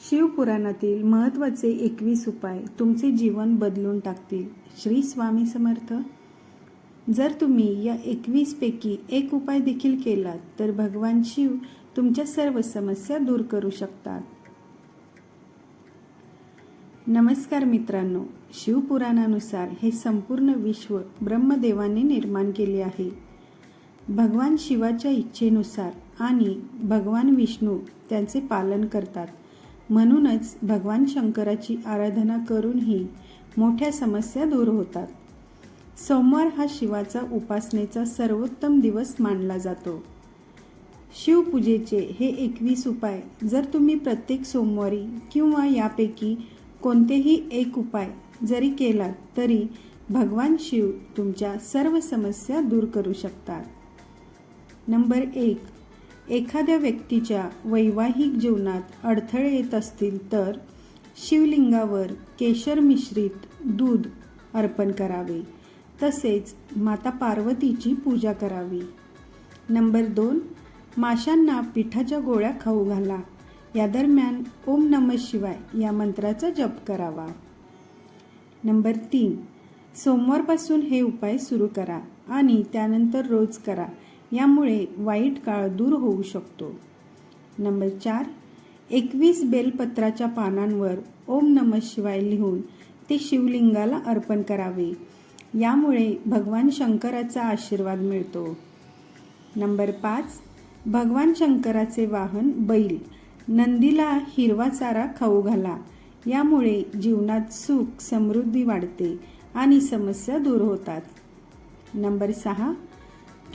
शिवपुराणातील महत्त्वाचे एकवीस उपाय तुमचे जीवन बदलून टाकतील. श्री स्वामी समर्थ. जर तुम्ही या एकवीसपैकी एक उपाय देखील केलात तर भगवान शिव तुमच्या सर्व समस्या दूर करू शकतात. नमस्कार मित्रांनो. शिवपुराणानुसार हे संपूर्ण विश्व ब्रह्मदेवाने निर्माण केले आहे. भगवान शिवाच्या इच्छेनुसार आणि भगवान विष्णू त्यांचे पालन करतात. म्हणूनच भगवान शंकराची आराधना करूनही मोठ्या समस्या दूर होतात. सोमवार हा शिवाचा उपासनेचा सर्वोत्तम दिवस मानला जातो. शिवपूजेचे हे एकवीस उपाय जर तुम्ही प्रत्येक सोमवारी किंवा यापैकी कोणतेही एक उपाय जरी केलात तरी भगवान शिव तुमच्या सर्व समस्या दूर करू शकतात. नंबर एक एखाद्या व्यक्तीच्या वैवाहिक जीवनात अडथळे येत असतील तर शिवलिंगावर केशर मिश्रित दूध अर्पण करावे. तसेच माता पार्वतीची पूजा करावी. नंबर दोन माशांना पिठाच्या गोळ्या खाऊ घाला. या दरम्यान ओम नम शिवाय या मंत्राचा जप करावा. नंबर तीन सोमवारपासून हे उपाय सुरू करा आणि त्यानंतर रोज करा. यामुळे वाईट काळ दूर होऊ शकतो. नंबर चार एकवीस बेलपत्राच्या पानांवर ओम नम शिवाय लिहून ते शिवलिंगाला अर्पण करावे. यामुळे भगवान शंकराचा आशीर्वाद मिळतो. नंबर पाच भगवान शंकराचे वाहन बैल. नंदीला हिरवा चारा खाऊ घाला. यामुळे जीवनात सुख समृद्धी वाढते आणि समस्या दूर होतात. नंबर सहा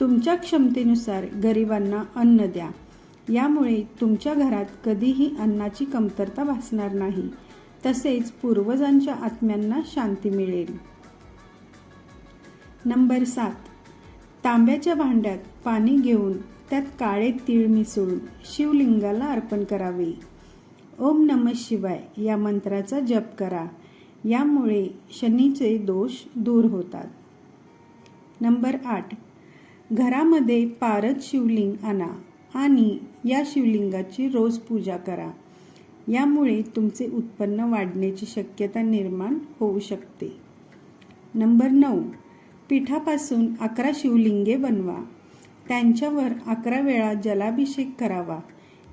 तुमच्या क्षमतेनुसार गरिबांना अन्न द्या. यामुळे तुमच्या घरात कधीही अन्नाची कमतरता भासणार नाही. तसेच पूर्वजांच्या आत्म्यांना शांती मिळेल. नंबर सात. तांब्याच्या भांड्यात पाणी घेऊन त्यात काळे तीळ मिसळून शिवलिंगाला अर्पण करावे. ओम नम शिवाय या मंत्राचा जप करा. यामुळे शनीचे दोष दूर होतात. नंबर आठ. घरामध्ये पारद शिवलिंग आणा आणि या शिवलिंगाची रोज पूजा करा. यामुळे तुमचे उत्पन्न वाढण्याची शक्यता निर्माण होऊ शकते. नंबर नऊ. पिठापासून अकरा शिवलिंगे बनवा. त्यांच्यावर अकरा वेळा जलाभिषेक करावा.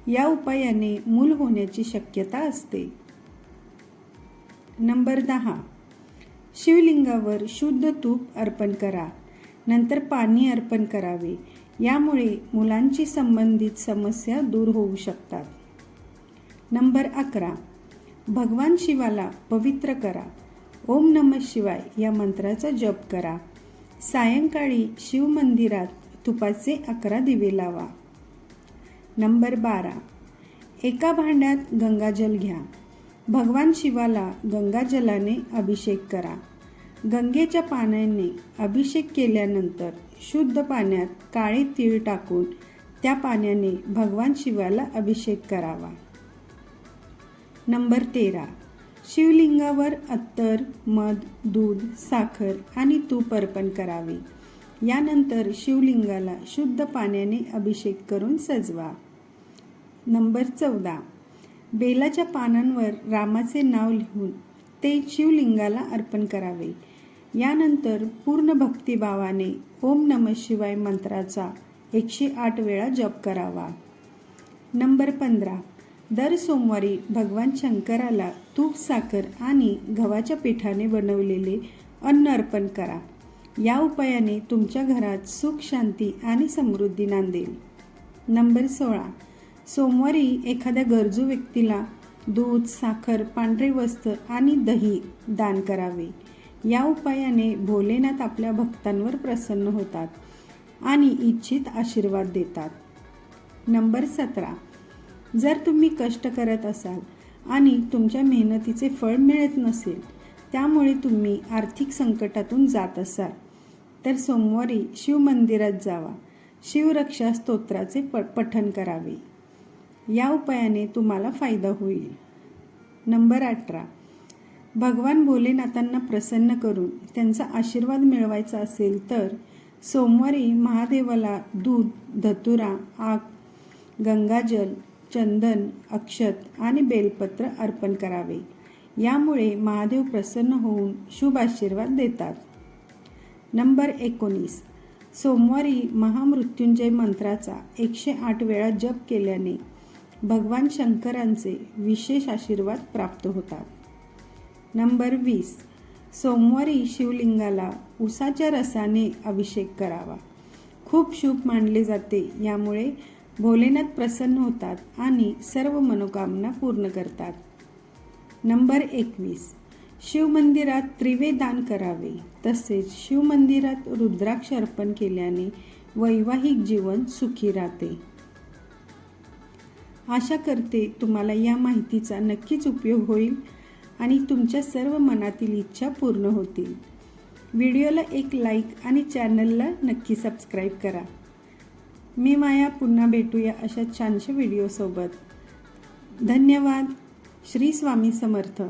या उपायाने मूल होण्याची शक्यता असते. नंबर दहा. शिवलिंगावर शुद्ध तूप अर्पण करा. नंतर पाणी अर्पण करावे. यामुळे मुलांची संबंधित समस्या दूर होऊ शकतात. नंबर अकरा. भगवान शिवाला पवित्र करा. ओम नम शिवाय या मंत्राचा जप करा. सायंकाळी शिवमंदिरात तुपाचे अकरा दिवे लावा. नंबर बारा. एका भांड्यात गंगाजल घ्या. भगवान शिवाला गंगाजलाने अभिषेक करा. गंगेच्या पाण्याने अभिषेक केल्यानंतर शुद्ध पाण्यात काळे तीळ टाकून त्या पाण्याने भगवान शिवाला अभिषेक करावा. नंबर तेरा. शिवलिंगावर अत्तर मध दूध साखर आणि तूप अर्पण करावे. यानंतर शिवलिंगाला शुद्ध पाण्याने अभिषेक करून सजवा. नंबर चौदा. बेलाच्या पानांवर रामाचे नाव लिहून ते शिवलिंगाला अर्पण करावे. यानंतर पूर्ण भक्तिभावाने ओम नम शिवाय मंत्राचा एकशे आठ वेळा जप करावा. नंबर पंधरा. दर सोमवारी भगवान शंकराला तूप साखर आणि गव्हाच्या पिठाने बनवलेले अन्न अर्पण करा. या उपायाने तुमच्या घरात सुख शांती आणि समृद्धी नांदेल. नंबर सोळा. सोमवारी एखाद्या गरजू व्यक्तीला दूध साखर पांढरे वस्त्र आणि दही दान करावे. या उपायाने भोलेनाथ आपल्या भक्तांवर प्रसन्न होतात आणि इच्छित आशीर्वाद देतात. नंबर सतरा. जर तुम्ही कष्ट करत असाल आणि तुमच्या मेहनतीचे फळ मिळत नसेल त्यामुळे तुम्ही आर्थिक संकटातून जात असाल तर सोमवारी शिवमंदिरात जावा. शिवरक्षा स्तोत्राचे प पठण करावे. या उपायाने तुम्हाला फायदा होईल. नंबर अठरा. भगवान भोलेनाथांना प्रसन्न करून त्यांचा आशीर्वाद मिळवायचा असेल तर सोमवारी महादेवाला दूध धतुरा आग गंगाजल चंदन अक्षत आणि बेलपत्र अर्पण करावे. यामुळे महादेव प्रसन्न होऊन शुभ आशीर्वाद देतात. नंबर एकोणीस. सोमवारी महामृत्युंजय मंत्राचा एकशे आठ वेळा जप केल्याने भगवान शंकरांचे विशेष आशीर्वाद प्राप्त होतात. नंबर वीस. सोमवारी शिवलिंगाला उसाच्या रसाने अभिषेक करावा. खूप शुभ मानले जाते यामुळे भोलेनाथ प्रसन्न होतात आणि सर्व मनोकामना पूर्ण करतात. नंबर एकवीस. शिवमंदिरात त्रिवेदान करावे तसेच शिवमंदिरात रुद्राक्ष अर्पण केल्याने वैवाहिक जीवन सुखी राहते. आशा करते तुम्हाला या माहितीचा नक्कीच उपयोग होईल आणि तुमच्या सर्व मनातील इच्छा पूर्ण होतील. व्हिडिओला एक लाईक आणि चॅनलला नक्की सबस्क्राईब करा. मी माया पुन्हा भेटूया अशा छानशा व्हिडिओसोबत. धन्यवाद. श्री स्वामी समर्थ.